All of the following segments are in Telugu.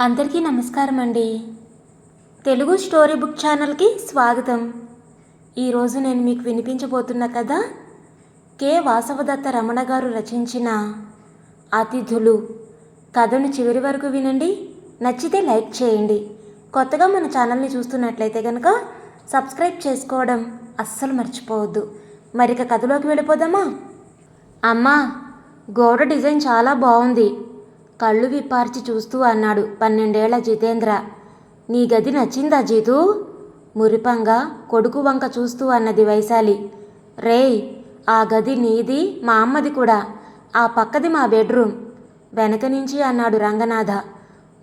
అందరికీ నమస్కారం అండి. తెలుగు స్టోరీ బుక్ ఛానల్కి స్వాగతం. ఈరోజు నేను మీకు వినిపించబోతున్న కథ కె. వాసవదత్త రమణ గారు రచించిన అతిథులు. కథను చివరి వరకు వినండి. నచ్చితే లైక్ చేయండి. కొత్తగా మన ఛానల్ని చూస్తున్నట్లయితే కనుక సబ్స్క్రైబ్ చేసుకోవడం అస్సలు మర్చిపోవద్దు. మరిక కథలోకి వెళ్ళిపోదామా? అమ్మా గోడ డిజైన్ చాలా బాగుంది. కళ్ళు విప్పార్చి చూస్తూ అన్నాడు పన్నెండేళ్ళ జితేంద్ర. నీ గది నచ్చిందా జీతూ? మురిపంగా కొడుకు వంక చూస్తూ అన్నది వైశాలి. రేయ్ ఆ గది నీది మా అమ్మది కూడా. ఆ పక్కది మా బెడ్రూమ్. వెనక నుంచి అన్నాడు రంగనాథ.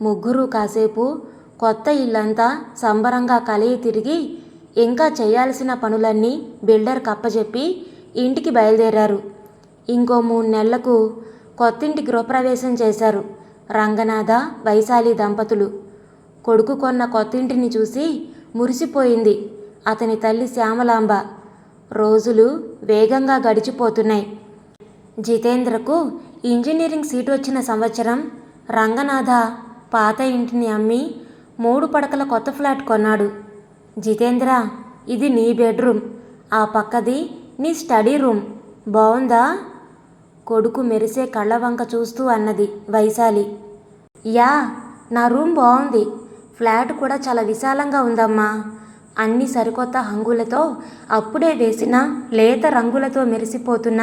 ముగ్గురు కాసేపు కొత్త ఇల్లంతా సంబరంగా కలిగి తిరిగి ఇంకా చేయాల్సిన పనులన్నీ బిల్డర్ కప్పజెప్పి ఇంటికి బయలుదేరారు. ఇంకో మూడు నెలలకు కొత్తింటి గృహప్రవేశం చేశారు రంగనాథ వైశాలి దంపతులు. కొడుకు కొన్న కొత్తింటిని చూసి మురిసిపోయింది అతని తల్లి శ్యామలాంబ. రోజులు వేగంగా గడిచిపోతున్నాయి. జితేంద్రకు ఇంజనీరింగ్ సీటు వచ్చిన సంవత్సరం రంగనాథ పాత ఇంటిని అమ్మి మూడు పడకల కొత్త ఫ్లాట్ కొన్నాడు. జితేంద్ర ఇది నీ బెడ్రూమ్ ఆ పక్కది నీ స్టడీ రూమ్. బాగుందా కొడుకు మెరిసే కళ్ళవంక చూస్తూ అన్నది వైశాలి. యా నా రూమ్ బాగుంది ఫ్లాట్ కూడా చాలా విశాలంగా ఉందమ్మా. అన్ని సరికొత్త హంగులతో అప్పుడే వేసిన లేత రంగులతో మెరిసిపోతున్న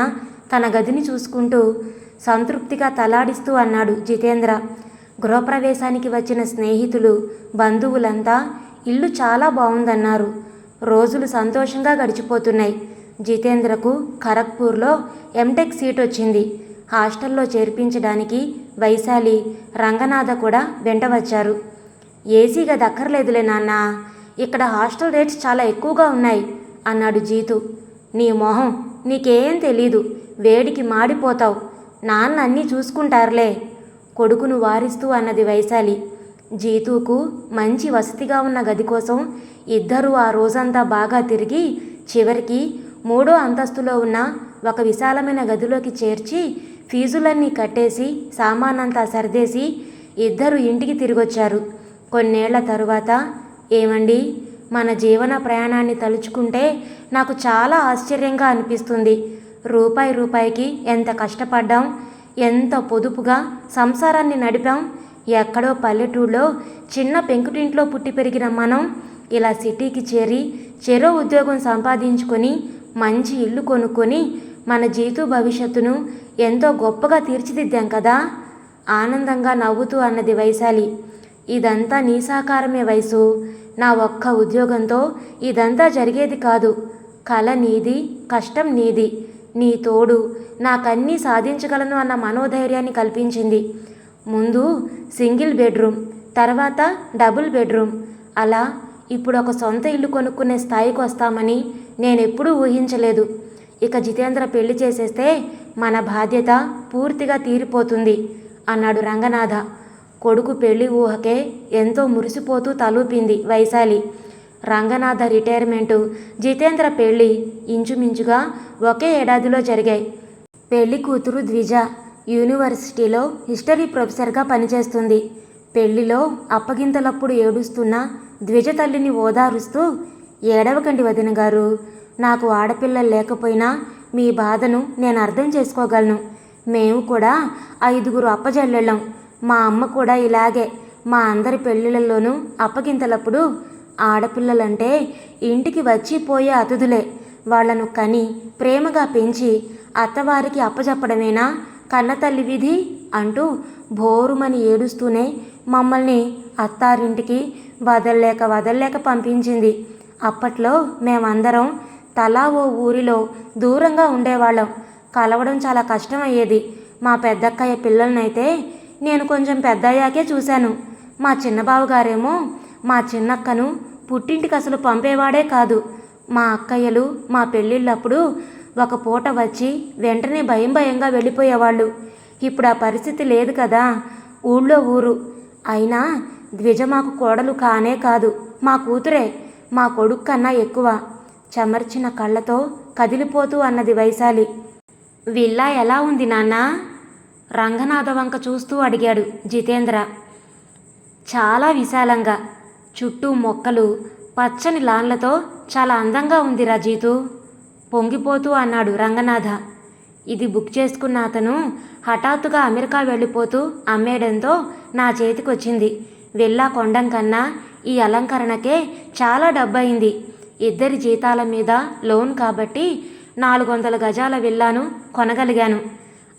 తన గదిని చూసుకుంటూ సంతృప్తిగా తలాడిస్తూ అన్నాడు జితేంద్ర. గృహప్రవేశానికి వచ్చిన స్నేహితులు బంధువులంతా ఇల్లు చాలా బాగుందన్నారు రోజులు సంతోషంగా గడిచిపోతున్నాయి. జితేంద్రకు ఖరగ్పూర్లో ఎంటెక్ సీట్ వచ్చింది. హాస్టల్లో చేర్పించడానికి వైశాలి రంగనాథ కూడా వెంట వచ్చారు. ఏసీగా దక్కర్లేదులే నాన్న. ఇక్కడ హాస్టల్ రేట్స్ చాలా ఎక్కువగా ఉన్నాయి అన్నాడు జీతు. నీ మొహం నీకేం తెలీదు. వేడికి మాడిపోతావు. నాన్న అన్నీ చూసుకుంటారులే కొడుకును వారిస్తూ అన్నది వైశాలి. జీతుకు మంచి వసతిగా ఉన్న గది కోసం ఇద్దరూ ఆ రోజంతా బాగా తిరిగి చివరికి మూడో అంతస్తులో ఉన్న ఒక విశాలమైన గదిలోకి చేర్చి ఫీజులన్నీ కట్టేసి సామానంతా సర్దేసి ఇద్దరు ఇంటికి తిరిగొచ్చారు. కొన్నేళ్ళ తరువాత ఏమండి మన జీవన ప్రయాణాన్ని తలుచుకుంటే నాకు చాలా ఆశ్చర్యంగా అనిపిస్తుంది. రూపాయి రూపాయికి ఎంత కష్టపడ్డాం ఎంత పొదుపుగా సంసారాన్ని నడిపాం ఎక్కడో పల్లెటూళ్ళలో చిన్న పెంకుటింట్లో పుట్టి పెరిగిన మనం ఇలా సిటీకి చేరి చెరో ఉద్యోగం సంపాదించుకొని మంచి ఇల్లు కొనుక్కొని మన జీతు భవిష్యత్తును ఎంతో గొప్పగా తీర్చిదిద్దాం కదా? ఆనందంగా నవ్వుతూ అన్నది వైశాలి. ఇదంతా నీ సాకారమే వయసు. నా ఒక్క ఉద్యోగంతో ఇదంతా జరిగేది కాదు. కళ నీది కష్టం నీది. నీ తోడు నాకన్నీ సాధించగలను అన్న మనోధైర్యాన్ని కల్పించింది. ముందు సింగిల్ బెడ్రూమ్ తర్వాత డబుల్ బెడ్రూమ్. అలా ఇప్పుడు ఒక సొంత ఇల్లు కొనుక్కునే స్థాయికి వస్తామని నేనెప్పుడూ ఊహించలేదు. ఇక జితేంద్ర పెళ్ళి చేసేస్తే మన బాధ్యత పూర్తిగా తీరిపోతుంది అన్నాడు రంగనాథ. కొడుకు పెళ్ళి ఊహకే ఎంతో మురిసిపోతూ తలూపింది వైశాలి. రంగనాథ రిటైర్మెంటు జితేంద్ర పెళ్ళి ఇంచుమించుగా ఒకే ఏడాదిలో జరిగాయి. పెళ్ళి కూతురు ద్విజ యూనివర్సిటీలో హిస్టరీ ప్రొఫెసర్గా పనిచేస్తుంది. పెళ్ళిలో అప్పగింతలప్పుడు ఏడుస్తున్న ద్విజ తల్లిని ఓదారుస్తూ ఏడవకండి వదిన గారు నాకు ఆడపిల్లలు లేకపోయినా మీ బాధను నేను అర్థం చేసుకోగలను. మేము కూడా ఐదుగురు అప్పజల్లెళ్ళం. మా అమ్మ కూడా ఇలాగే మా అందరి పెళ్ళిళ్ళలోనూ అప్పగింతలప్పుడు ఆడపిల్లలంటే ఇంటికి వచ్చి పోయే అతిథులే. వాళ్ళను కని ప్రేమగా పెంచి అత్తవారికి అప్పజెప్పడమేనా? కన్నతల్లి విధి అంటూ భోరుమని ఏడుస్తూనే మమ్మల్ని అత్తారింటికి వదల్లేక వదల్లేక పంపించింది. అప్పట్లో మేమందరం తలా ఓ ఊరిలో దూరంగా ఉండేవాళ్ళం. కలవడం చాలా కష్టమయ్యేది. మా పెద్దక్కయ్య పిల్లలనైతే నేను కొంచెం పెద్దయ్యాకే చూశాను. మా చిన్నబావగారేమో మా చిన్నక్కను పుట్టింటికి అసలు పంపేవాడే కాదు. మా అక్కయ్యలు మా పెళ్ళిళ్ళప్పుడు ఒక పూట వచ్చి వెంటనే భయం భయంగా వెళ్ళిపోయేవాళ్ళు. ఇప్పుడు ఆ పరిస్థితి లేదు కదా. ఊళ్ళో ఊరు అయినా ద్విజ మాకు కోడలు కానే కాదు. మా కూతురే మా కొడుకు కన్నా ఎక్కువ. చెమర్చిన కళ్ళతో కదిలిపోతూ అన్నది వైశాలి. విల్లా ఎలా ఉంది నాన్నా? రంగనాథ వంక చూస్తూ అడిగాడు జితేంద్ర. చాలా విశాలంగా. చుట్టూ మొక్కలు పచ్చని లాన్లతో చాలా అందంగా ఉందిరా రజీతు పొంగిపోతూ అన్నాడు రంగనాథ. ఇది బుక్ చేసుకున్న అతను హఠాత్తుగా అమెరికా వెళ్ళిపోతూ అమ్మేయడంతో నా చేతికొచ్చింది. వెళ్ళా కొండం కన్నా ఈ అలంకరణకే చాలా డబ్బయింది. ఇద్దరి జీతాల మీద లోన్ కాబట్టి నాలుగు వందల గజాల విల్లాను కొనగలిగాను.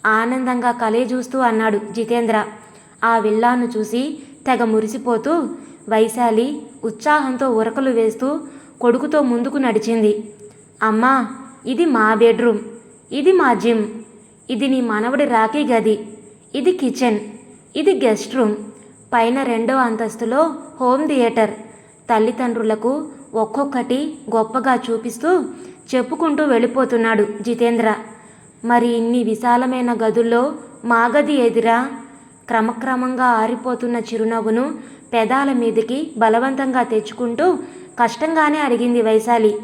ఆనందంగా కలే చూస్తూ అన్నాడు జితేంద్ర. ఆ విల్లాను చూసి తెగ మురిసిపోతూ వైశాలి ఉత్సాహంతో ఉరకలు వేస్తూ కొడుకుతో ముందుకు నడిచింది. అమ్మా ఇది మా బెడ్రూమ్. ఇది మా జిమ్. ఇది నీ మనవడి రాఖీ గది. ఇది కిచెన్. ఇది గెస్ట్ రూమ్. పైన రెండో అంతస్తులో హోమ్ థియేటర్. తల్లిదండ్రులకు ఒక్కొక్కటి గొప్పగా చూపిస్తూ చెప్పుకుంటూ వెళ్ళిపోతున్నాడు జితేంద్ర. మరి ఇన్ని విశాలమైన గదుల్లో మా గది ఎదిరా? క్రమక్రమంగా ఆరిపోతున్న చిరునవ్వును పెదాల మీదికి బలవంతంగా తెచ్చుకుంటూ కష్టంగానే అడిగింది వైశాలి.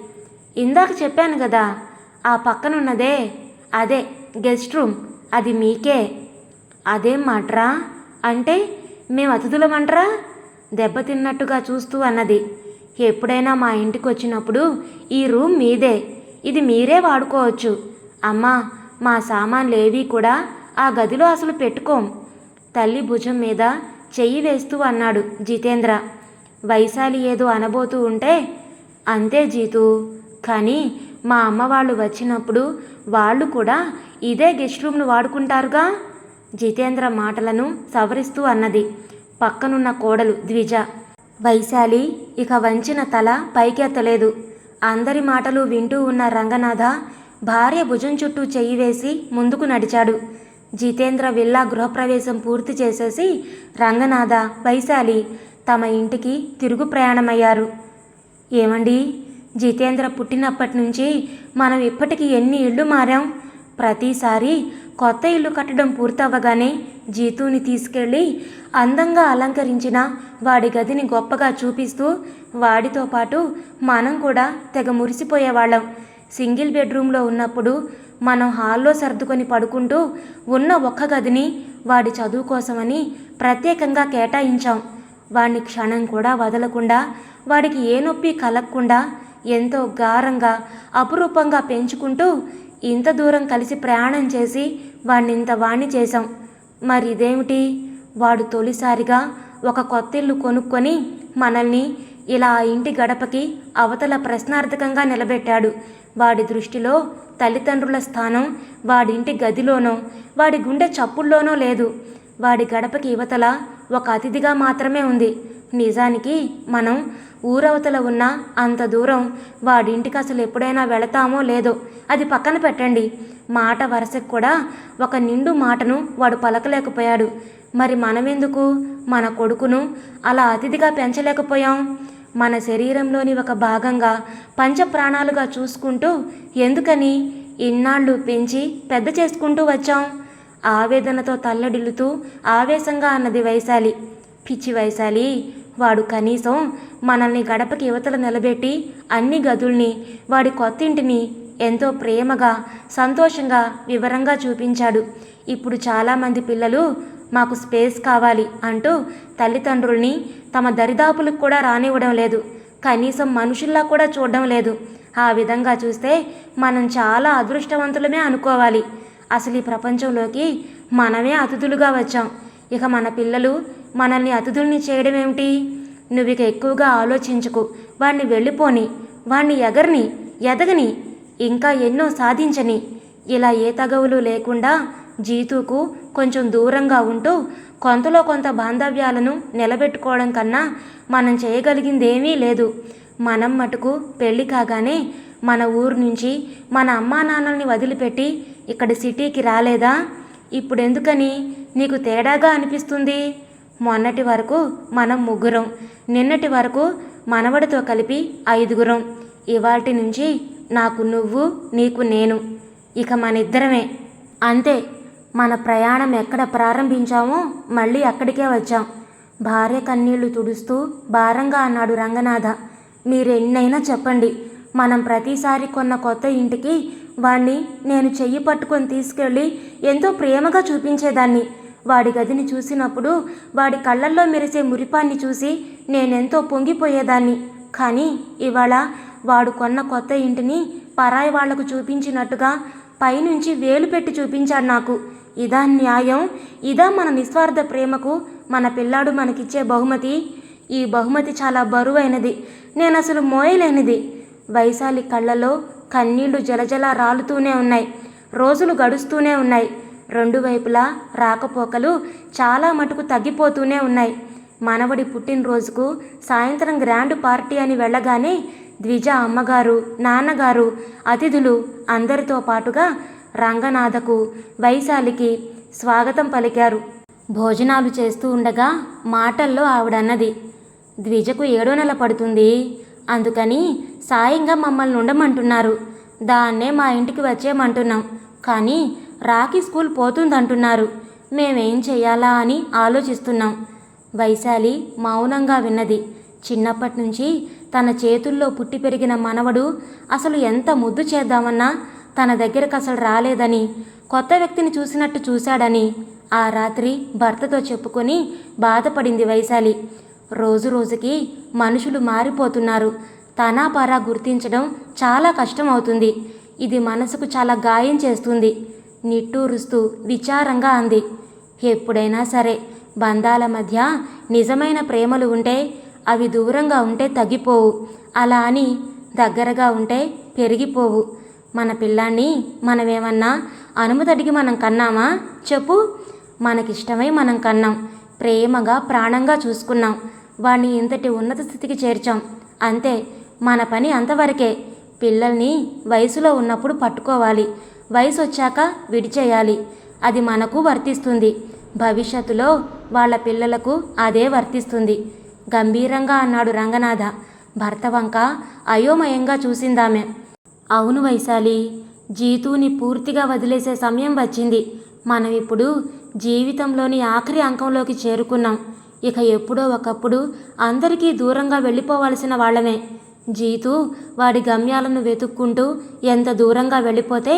ఇందాక చెప్పాను కదా ఆ పక్కనున్నదే. అదే గెస్ట్ రూమ్. అది మీకే. అదేం మాట్రా? అంటే మేము అతిథులమంట్రా? దెబ్బతిన్నట్టుగా చూస్తూ అన్నది. ఎప్పుడైనా మా ఇంటికి వచ్చినప్పుడు ఈ రూమ్ మీదే. ఇది మీరే వాడుకోవచ్చు. అమ్మా మా సామాన్లు ఏవీ కూడా ఆ గదిలో అసలు పెట్టుకోం. తల్లి భుజం మీద చెయ్యి వేస్తూ అన్నాడు జితేంద్ర. వైశాలి ఏదో అనబోతూ ఉంటే అంతే జీతు. కానీ మా అమ్మ వాళ్ళు వచ్చినప్పుడు వాళ్ళు కూడా ఇదే గెస్ట్ రూమ్ను వాడుకుంటారుగా? జితేంద్ర మాటలను సవరిస్తూ అన్నది. పక్కనున్న కోడలు ద్విజ. వైశాలి ఇక వంచిన తల పైకెత్తలేదు. అందరి మాటలు వింటూ ఉన్న రంగనాథ భార్య భుజం చుట్టూ చెయ్యి వేసి ముందుకు నడిచాడు. జితేంద్ర విల్లా గృహప్రవేశం పూర్తి చేసేసి రంగనాథ వైశాలి తమ ఇంటికి తిరుగు ప్రయాణమయ్యారు. ఏమండి జితేంద్ర పుట్టినప్పటి నుంచి మనం ఇప్పటికి ఎన్ని ఇళ్ళు మారాం? ప్రతిసారి కొత్త ఇల్లు కట్టడం పూర్తవ్వగానే జీతుని తీసుకెళ్ళి అందంగా అలంకరించిన వాడి గదిని గొప్పగా చూపిస్తూ వాడితో పాటు మనం కూడా తెగ మురిసిపోయేవాళ్ళం. సింగిల్ బెడ్రూమ్లో ఉన్నప్పుడు మనం హాల్లో సర్దుకొని పడుకుంటూ ఉన్న ఒక్క గదిని వాడి చదువు కోసమని ప్రత్యేకంగా కేటాయించాం. వాడిని క్షణం కూడా వదలకుండా వాడికి ఏ నొప్పి కలగకుండా ఎంతో గారంగా అపురూపంగా పెంచుకుంటూ ఇంత దూరం కలిసి ప్రయాణం చేసి వాడిని ఇంత వాణ్ణి చేశాం. మరి ఇదేమిటి వాడు తొలిసారిగా ఒక కొత్త ఇల్లు కొనుక్కొని మనల్ని ఇలా ఆ ఇంటి గడపకి అవతల ప్రశ్నార్థకంగా నిలబెట్టాడు. వాడి దృష్టిలో తల్లిదండ్రుల స్థానం వాడింటి గదిలోనో వాడి గుండె చప్పుల్లోనో లేదు. వాడి గడపకి యువతల ఒక అతిథిగా మాత్రమే ఉంది. నిజానికి మనం ఊరవతల ఉన్న అంత దూరం వాడింటికి అసలు ఎప్పుడైనా వెళతామో లేదో అది పక్కన పెట్టండి. మాట వరుసకు కూడా ఒక నిండు మాటను వాడు పలకలేకపోయాడు. మరి మనమెందుకు? మన కొడుకును అలా అతిథిగా పెంచలేకపోయాం. మన శరీరంలోని ఒక భాగంగా పంచప్రాణాలుగా చూసుకుంటూ ఎందుకని ఇన్నాళ్ళు పెంచి పెద్ద చేసుకుంటూ వచ్చాం? ఆవేదనతో తల్లడిల్లుతూ ఆవేశంగా అన్నది వైశాలి. పిచ్చి వైశాలి వాడు కనీసం మనల్ని గడపకి యువతలు నిలబెట్టి అన్ని గదుల్ని వాడి కొత్తింటిని ఎంతో ప్రేమగా సంతోషంగా వివరంగా చూపించాడు. ఇప్పుడు చాలామంది పిల్లలు మాకు స్పేస్ కావాలి అంటూ తల్లిదండ్రుల్ని తమ దరిదాపులకు కూడా రానివ్వడం లేదు. కనీసం మనుషుల్లా కూడా చూడడం లేదు. ఆ విధంగా చూస్తే మనం చాలా అదృష్టవంతులమే అనుకోవాలి. అసలు ఈ ప్రపంచంలోకి మనమే అతిథులుగా వచ్చాం. ఇక మన పిల్లలు మనల్ని అతిథుల్ని చేయడం ఏమిటి నువ్వు ఇక ఎక్కువగా ఆలోచించుకు. వాణ్ణి వెళ్ళిపోని వాణ్ణి ఎగరని ఎదగని ఇంకా ఎన్నో సాధించని. ఇలా ఏ తగవులు లేకుండా జీతుకు కొంచెం దూరంగా ఉంటూ కొంతలో కొంత బాంధవ్యాలను నిలబెట్టుకోవడం కన్నా మనం చేయగలిగిందేమీ లేదు. మనం మటుకు పెళ్ళి కాగానే మన ఊరు నుంచి మన అమ్మా నాన్నల్ని వదిలిపెట్టి ఇక్కడ సిటీకి రాలేదా? ఇప్పుడెందుకని? నీకు తేడాగా అనిపిస్తుంది? మొన్నటి వరకు మనం ముగ్గురం నిన్నటి వరకు మనవడితో కలిపి ఐదుగురం. ఇవాటి నుంచి నాకు నువ్వు నీకు నేను. ఇక మన ఇద్దరమే అంతే. మన ప్రయాణం ఎక్కడ ప్రారంభించామో మళ్ళీ అక్కడికే వచ్చాం. భార్య కన్నీళ్ళు తుడుస్తూ భారంగా అన్నాడు రంగనాథ. మీరెన్నైనా చెప్పండి. మనం ప్రతిసారి కొన్న కొత్త ఇంటికి వాణ్ణి నేను చెయ్యి పట్టుకొని తీసుకెళ్ళి ఎంతో ప్రేమగా చూపించేదాన్ని. వాడి గదిని చూసినప్పుడు వాడి కళ్ళల్లో మెరిసే మురిపాన్ని చూసి నేనెంతో పొంగిపోయేదాన్ని. కానీ ఇవాళ వాడు కొన్న కొత్త ఇంటిని పరాయి వాళ్ళకు చూపించినట్టుగా పైనుంచి వేలు పెట్టి చూపించాడు నాకు. ఇదా న్యాయం ఇదా మన నిస్వార్థ ప్రేమకు మన పిల్లాడు మనకిచ్చే బహుమతి. ఈ బహుమతి చాలా బరువైనది నేను అసలు మోయలేనిది. వైశాలి కళ్ళలో కన్నీళ్ళు జలజల రాలుతూనే ఉన్నాయి రోజులు గడుస్తూనే ఉన్నాయి. రెండు వైపులా రాకపోకలు చాలా మటుకు తగ్గిపోతూనే ఉన్నాయి. మనవడి పుట్టినరోజుకు సాయంత్రం గ్రాండ్ పార్టీ అని వెళ్ళగానే ద్విజ అమ్మగారు నాన్నగారు అతిథులు అందరితో పాటుగా రంగనాథకు వైశాలికి స్వాగతం పలికారు. భోజనాలు చేస్తూ ఉండగా మాటల్లో ఆవిడన్నది ద్విజకు ఏడో నెల పడుతుంది. అందుకని సాయంగా మమ్మల్ని ఉండమంటున్నారు. దాన్నే మా ఇంటికి వచ్చేయమంటున్నాం. కానీ రాఖీ స్కూల్ పోతుందంటున్నారు. మేమేం చెయ్యాలా అని ఆలోచిస్తున్నాం. వైశాలి మౌనంగా విన్నది. చిన్నప్పటి నుంచి తన చేతుల్లో పుట్టి పెరిగిన మనవడు అసలు ఎంత ముద్దు చేద్దామన్నా తన దగ్గరకు అసలు రాలేదని కొత్త వ్యక్తిని చూసినట్టు చూశాడని ఆ రాత్రి భర్తతో చెప్పుకొని బాధపడింది వైశాలి. రోజు రోజుకి మనుషులు మారిపోతున్నారు. తనా పరా గుర్తించడం చాలా కష్టం అవుతుంది ఇది మనసుకు చాలా గాయం చేస్తుంది. నిట్టూరుస్తూ విచారంగా అంది. ఎప్పుడైనా సరే బంధాల మధ్య నిజమైన ప్రేమలు ఉంటే అవి దూరంగా ఉంటే తగ్గిపోవు. అలా అని దగ్గరగా ఉంటే పెరిగిపోవు. మన పిల్లాన్ని మనమేమన్నా అనుమతడిగి మనం కన్నామా? చెప్పు. మనకిష్టమై మనం కన్నాం. ప్రేమగా ప్రాణంగా చూసుకున్నాం. వాణ్ణి ఇంతటి ఉన్నత స్థితికి చేర్చాం. అంతే మన పని అంతవరకే. పిల్లల్ని వయసులో ఉన్నప్పుడు పట్టుకోవాలి. వయసు వచ్చాక విడిచేయాలి. అది మనకు వర్తిస్తుంది. భవిష్యత్తులో వాళ్ళ పిల్లలకు అదే వర్తిస్తుంది. గంభీరంగా అన్నాడు రంగనాథ. భర్త వంక అయోమయంగా చూసిందామె. అవును వైశాలి జీతుని పూర్తిగా వదిలేసే సమయం వచ్చింది. మనం ఇప్పుడు జీవితంలోని ఆఖరి అంకంలోకి చేరుకున్నాం. ఇక ఎప్పుడో ఒకప్పుడు అందరికీ దూరంగా వెళ్ళిపోవలసిన వాళ్ళమే. జీతు వాడి గమ్యాలను వెతుక్కుంటూ ఎంత దూరంగా వెళ్ళిపోతే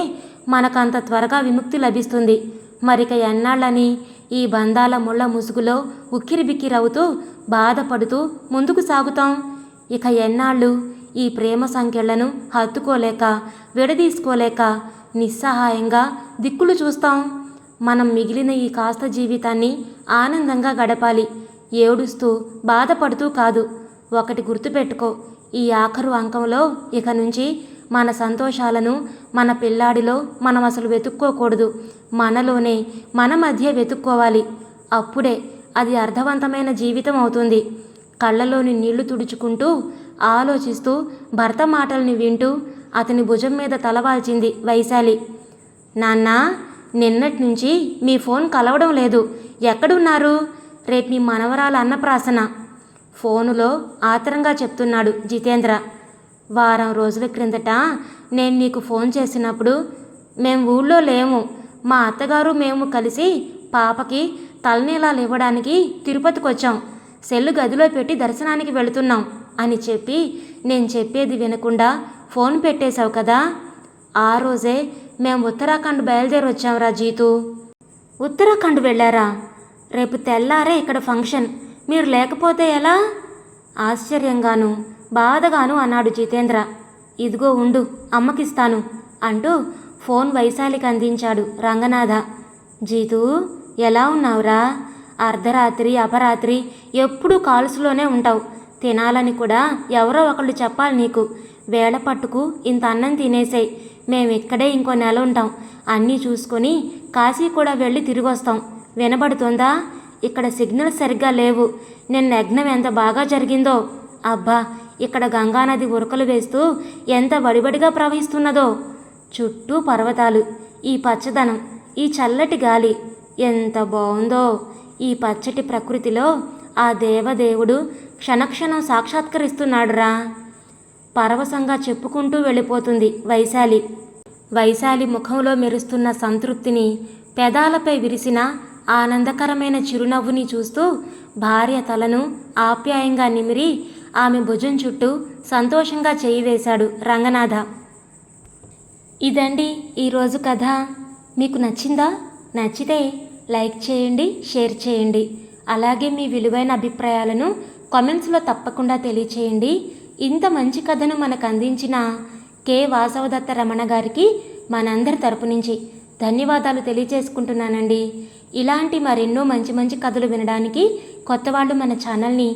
మనకంత త్వరగా విముక్తి లభిస్తుంది. మరిక ఎన్నాళ్ళని ఈ బంధాల ముళ్ళ ముసుగులో ఉక్కిరిబిక్కిరవుతూ బాధపడుతూ ముందుకు సాగుతాం. ఇక ఎన్నాళ్ళు ఈ ప్రేమ సంఖ్యలను హత్తుకోలేక విడదీసుకోలేక నిస్సహాయంగా దిక్కులు చూస్తాం. మనం మిగిలిన ఈ కాస్త జీవితాన్ని ఆనందంగా గడపాలి. ఏడుస్తూ బాధపడుతూ కాదు. ఒకటి గుర్తుపెట్టుకో. ఈ ఆఖరు అంకంలో ఇక నుంచి మన సంతోషాలను మన పిల్లాడిలో మనం అసలు వెతుక్కోకూడదు. మనలోనే మన మధ్య వెతుక్కోవాలి. అప్పుడే అది అర్థవంతమైన జీవితం అవుతుంది. కళ్ళలోని నీళ్ళు తుడుచుకుంటూ ఆలోచిస్తూ భర్త మాటల్ని వింటూ అతని భుజం మీద తలవాల్చింది వైశాలి. నాన్న నిన్నటి నుంచి మీ ఫోన్ కలవడం లేదు. ఎక్కడున్నారు? రేపు మీ మనవరాల అన్నప్రాసన. ఫోనులో ఆతరంగా చెప్తున్నాడు జితేంద్ర. వారం రోజుల క్రిందట నేను నీకు ఫోన్ చేసినప్పుడు మేము ఊళ్ళో లేము. మా అత్తగారు మేము కలిసి పాపకి తలనీలాలు ఇవ్వడానికి తిరుపతికి వచ్చాం సెల్లు గదిలో పెట్టి దర్శనానికి వెళుతున్నాం అని చెప్పి నేను చెప్పేది వినకుండా ఫోన్ పెట్టేశావు కదా. ఆ రోజే మేము ఉత్తరాఖండ్ బయలుదేరి వచ్చాంరా జీతు. ఉత్తరాఖండ్ వెళ్ళారా? రేపు తెల్లారే ఇక్కడ ఫంక్షన్. మీరు లేకపోతే ఎలా? ఆశ్చర్యంగాను. బాధగాను అన్నాడు జితేంద్ర. ఇదిగో ఉండు అమ్మకిస్తాను అంటూ ఫోన్ వైశాలికి అందించాడు రంగనాథ. జీతు ఎలా ఉన్నావురా? అర్ధరాత్రి అపరాత్రి ఎప్పుడూ కాల్స్లోనే ఉంటావు. తినాలని కూడా ఎవరో ఒకళ్ళు చెప్పాలి నీకు. వేళ పట్టుకు ఇంత అన్నం తినేసేయ్. మేము ఇక్కడే ఇంకో నెల ఉంటాం. అన్నీ చూసుకొని కాశీ కూడా వెళ్ళి తిరిగి వస్తాం వినబడుతుందా? ఇక్కడ సిగ్నల్ సరిగ్గా లేవు. నిన్న యజ్ఞం ఎంత బాగా జరిగిందో. అబ్బా ఇక్కడ గంగానది ఉరకలు వేస్తూ ఎంత వడివడిగా ప్రవహిస్తున్నదో. చుట్టూ పర్వతాలు ఈ పచ్చదనం ఈ చల్లటి గాలి ఎంత బాగుందో ఈ పచ్చటి ప్రకృతిలో ఆ దేవదేవుడు క్షణక్షణం సాక్షాత్కరిస్తున్నాడురా. పరవశంగా చెప్పుకుంటూ వెళ్ళిపోతుంది వైశాలి. వైశాలి ముఖంలో మెరుస్తున్న సంతృప్తిని పెదాలపై విరిసిన ఆనందకరమైన చిరునవ్వుని చూస్తూ భార్య తలను ఆప్యాయంగా నిమిరి ఆమె భుజం చుట్టూ సంతోషంగా చేయి వేశాడు రంగనాథ. ఇదండి ఈరోజు కథ. మీకు నచ్చిందా? నచ్చితే లైక్ చేయండి షేర్ చేయండి. అలాగే మీ విలువైన అభిప్రాయాలను కామెంట్స్లో తప్పకుండా తెలియచేయండి. ఇంత మంచి కథను మనకు అందించిన కె. వాసవదత్త రమణ గారికి మనందరి తరపు నుంచి ధన్యవాదాలు తెలియచేసుకుంటున్నానండి. ఇలాంటి మరెన్నో మంచి మంచి కథలు వినడానికి కొత్త వాళ్ళు మన ఛానల్ని